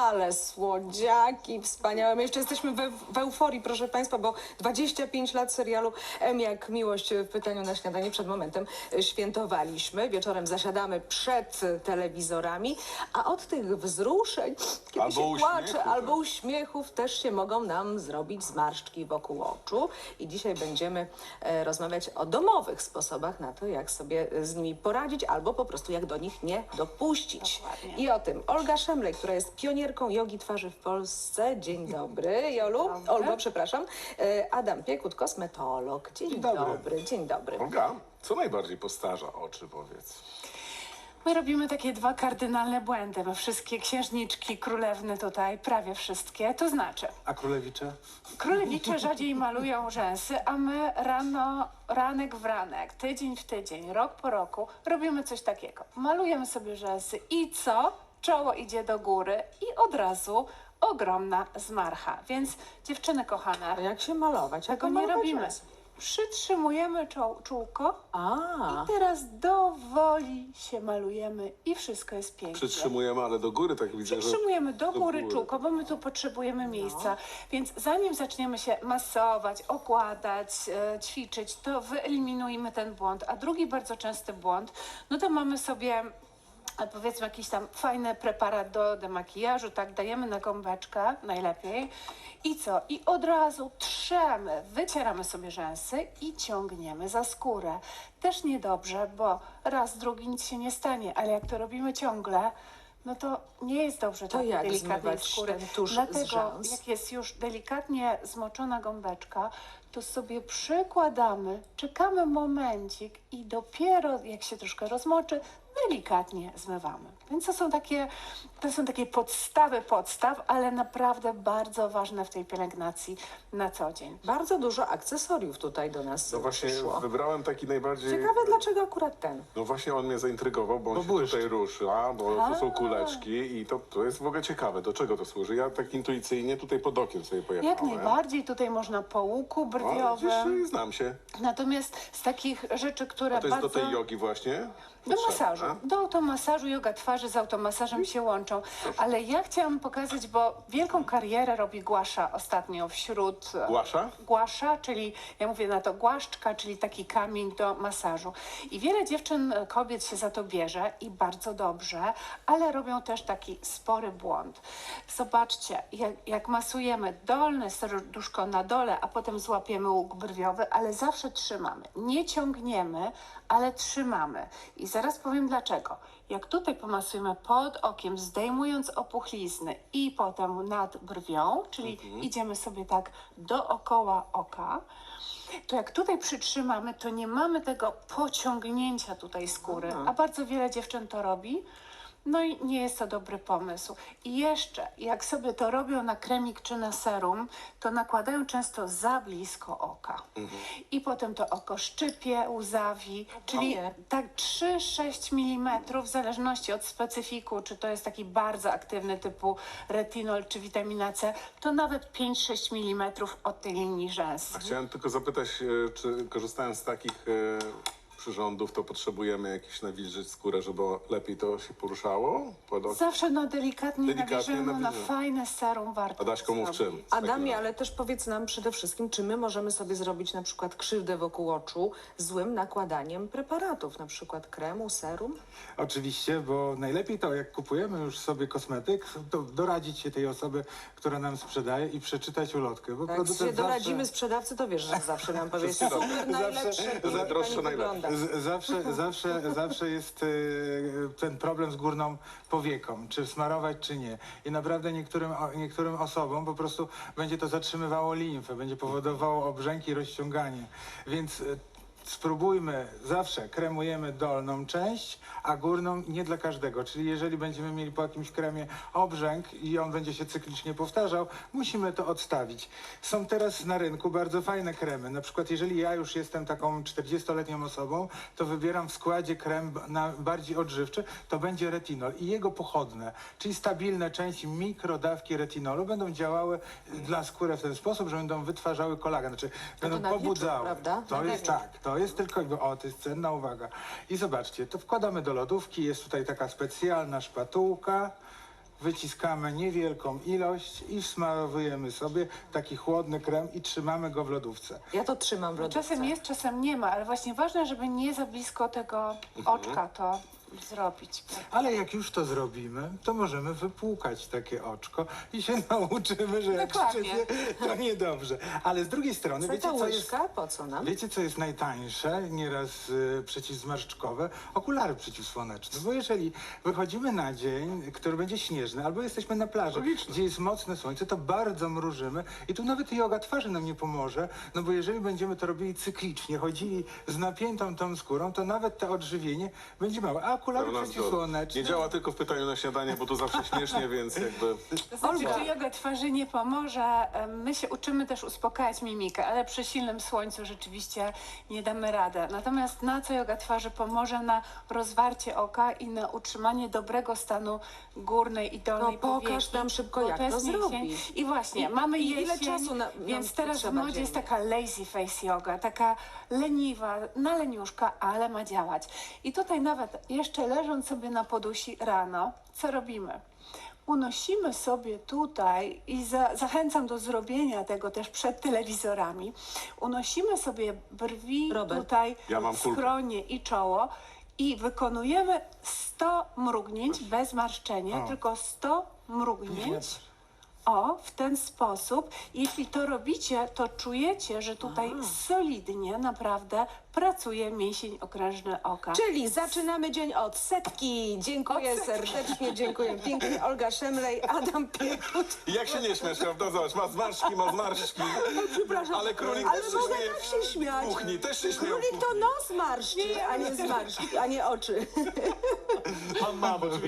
Ale słodziaki, wspaniałe. My jeszcze jesteśmy we, w euforii, proszę Państwa, bo 25 lat serialu M jak miłość w pytaniu na śniadanie przed momentem świętowaliśmy. Wieczorem zasiadamy przed telewizorami, a od tych wzruszeń, kiedy Albo się płacze, uśmiechu, albo tak. uśmiechów, też się mogą nam zrobić zmarszczki wokół oczu. I dzisiaj będziemy e, rozmawiać o domowych sposobach na to, jak sobie z nimi poradzić, albo po prostu jak do nich nie dopuścić. Dokładnie. I o tym Olga Szemlej, która jest pionierką jogi twarzy w Polsce. Dzień dobry, Jolu. dobry. Olgo, przepraszam. E, Adam Piekut, kosmetolog. Dzień, Dzień dobry. dobry. Dzień dobry. Olga, co najbardziej postarza oczy, powiedz? My robimy takie dwa kardynalne błędy. My wszystkie księżniczki, królewny tutaj, prawie wszystkie. To znaczy, A królewicze? królewicze rzadziej malują rzęsy, a my rano, ranek w ranek, tydzień w tydzień, rok po roku robimy coś takiego. Malujemy sobie rzęsy i co? Czoło idzie do góry i od razu ogromna zmarcha. Więc dziewczyny kochane, A jak się malować? Jak tego nie malować robimy. rzęsy? Przytrzymujemy czoł, czółko A, i teraz dowoli się malujemy i wszystko jest pięknie. Przytrzymujemy, ale do góry, tak widzę, że... Przytrzymujemy do do góry góry. czółko, bo my tu potrzebujemy miejsca. Więc zanim zaczniemy się masować, okładać, e, ćwiczyć, to wyeliminujmy ten błąd. A drugi bardzo częsty błąd, no to mamy sobie e, powiedzmy jakiś tam fajny preparat do demakijażu, tak, dajemy na gąbeczkę najlepiej i co? I od razu trzemy, wycieramy sobie rzęsy i ciągniemy za skórę. Też niedobrze, bo raz, drugi nic się nie stanie, ale jak to robimy ciągle, no to nie jest dobrze To tak delikatnej skóry. Dlatego jak jest już delikatnie zmoczona gąbeczka, to sobie przykładamy, czekamy momencik i dopiero jak się troszkę rozmoczy, delikatnie zmywamy. Więc to są takie, to są takie podstawy podstaw, ale naprawdę bardzo ważne w tej pielęgnacji na co dzień. bardzo dużo akcesoriów tutaj do nas No właśnie, przyszło. wybrałem taki najbardziej... Ciekawe, dlaczego akurat ten? No właśnie on mnie zaintrygował, bo on Bo się błyszczy. tutaj rusza, bo to są kuleczki i to, to jest w ogóle ciekawe, do czego to służy. Ja tak intuicyjnie tutaj pod okiem sobie pojechałem. Jak najbardziej tutaj można po łuku O, brwiowym. widzisz, znam się. Natomiast z takich rzeczy, które A to jest bardzo... do tej jogi właśnie? Do Potrzebne. Do automasażu, yoga twarzy z automasażem się łączą. Ale ja chciałam pokazać, bo wielką karierę robi Głasza ostatnio wśród... e, Głasza? Głasza, czyli ja mówię na to głaszczka, czyli taki kamień do masażu. I wiele dziewczyn, e, kobiet się za to bierze i bardzo dobrze, ale robią też taki spory błąd. Zobaczcie, jak, jak masujemy dolne serduszko na dole, a potem złapiemy łuk brwiowy, ale zawsze trzymamy. Nie ciągniemy, ale trzymamy. I zaraz powiem dlaczego. Jak tutaj pomasujemy pod okiem, zdejmując opuchlizny i potem nad brwią, czyli idziemy sobie tak dookoła oka, to jak tutaj przytrzymamy, to nie mamy tego pociągnięcia tutaj skóry, a bardzo wiele dziewczyn to robi. No i nie jest to dobry pomysł. I jeszcze, jak sobie to robią na kremik czy na serum, to nakładają często za blisko oka. I potem to oko szczypie, łzawi, czyli tak 3-6 mm, w zależności od specyfiku, czy to jest taki bardzo aktywny typu retinol czy witamina C, to nawet 5-6 mm od tej linii rzęs. A chciałem tylko zapytać, e, czy korzystając z takich e, przyrządów, to potrzebujemy jakieś nawilżyć skórę, żeby lepiej to się poruszało? Zawsze no delikatnie, Delikatnie nawilżymy na nawilżymy. fajne serum warto Adaśko, mów czym? Adamie, ale też powiedz nam przede wszystkim, czy my możemy sobie zrobić na przykład krzywdę wokół oczu złym nakładaniem preparatów, na przykład kremu, serum? Oczywiście, bo najlepiej to, jak kupujemy już sobie kosmetyk, to doradzić się tej osoby, która nam sprzedaje i przeczytać ulotkę. Bo Jak producent się zawsze- doradzimy sprzedawcy, to wiesz, że zawsze nam powie super, najlepsze, Zawsze- pani najdroższe, najlepsze. wygląda. Zawsze, zawsze, zawsze jest e, ten problem z górną powieką, czy smarować, czy nie. I naprawdę niektórym, niektórym osobom po prostu będzie to zatrzymywało limfę, będzie powodowało obrzęki rozciąganie. Więc e, spróbujmy, zawsze kremujemy dolną część, a górną nie dla każdego. Czyli jeżeli będziemy mieli po jakimś kremie obrzęk i on będzie się cyklicznie powtarzał, musimy to odstawić. Są teraz na rynku bardzo fajne kremy. Na przykład jeżeli ja już jestem taką 40-letnią osobą, to wybieram w składzie krem bardziej odżywczy, to będzie retinol i jego pochodne, czyli stabilne części mikrodawki retinolu będą działały dla skóry w ten sposób, że będą wytwarzały kolagen, znaczy będą pobudzały. To jest tak, to jest tylko, o, to jest cenna uwaga. I zobaczcie, to wkładamy do lodówki, jest tutaj taka specjalna szpatułka, wyciskamy niewielką ilość i smarowujemy sobie taki chłodny krem i trzymamy go w lodówce. Ja to trzymam w lodówce. Czasem jest, czasem nie ma, ale właśnie ważne, żeby nie za blisko tego oczka to zrobić. Ale jak już to zrobimy, to możemy wypłukać takie oczko i się nauczymy, że jak Dokładnie. szczypie, to niedobrze. Ale z drugiej strony, wiecie co jest... łyżka? Po co nam? Wiecie, co jest najtańsze, nieraz y, przeciwzmarszczkowe? Okulary przeciwsłoneczne. Bo jeżeli wychodzimy na dzień, który będzie śnieżny, albo jesteśmy na plaży, gdzie jest mocne słońce, to bardzo mrużymy i tu nawet joga twarzy nam nie pomoże, no bo jeżeli będziemy to robili cyklicznie, chodzili z napiętą tą skórą, to nawet to odżywienie będzie małe. A okulary Pełna zgoda. przeciwsłoneczne... Nie działa tylko w pytaniu na śniadanie, bo tu zawsze śmiesznie, więc jakby... To znaczy, Olga. że yoga twarzy nie pomoże. My się uczymy też uspokajać mimikę, ale przy silnym słońcu rzeczywiście nie damy radę. Natomiast na co yoga twarzy pomoże? Na rozwarcie oka i na utrzymanie dobrego stanu górnej i dolnej No, pokaż powieki. nam szybko, Bo jak jest to jesień. zrobić. I właśnie, I- mamy i ile jesień, czasu na- nam więc teraz w potrzeba modzie jest dziennie? taka lazy face yoga, taka leniwa, na leniuszka, ale ma działać. I tutaj nawet jeszcze leżąc sobie na podusi rano, co robimy? Unosimy sobie tutaj i za, zachęcam do zrobienia tego też przed telewizorami. Unosimy sobie brwi Robert. tutaj, Ja mam kulkę. skronie i czoło i wykonujemy 100 mrugnięć bez marszczenia, O. tylko 100 mrugnięć. O, w ten sposób. Jeśli to robicie, to czujecie, że tutaj solidnie naprawdę pracuje mięsień okrężny oka. Czyli zaczynamy dzień od setki. Dziękuję Od setki. serdecznie, dziękuję pięknie. Olga Szemlej, Adam Piechut. I jak się nie śmiesz, prawda? Zobacz, ma zmarszczki, ma zmarszczki. Przepraszam, Ale królik ale też się mogę śmieje tak się śmiać. kuchni, też się śmieje Królik to nos marszczy, a nie zmarszczki, a nie oczy. Pan ma, bo oczywiście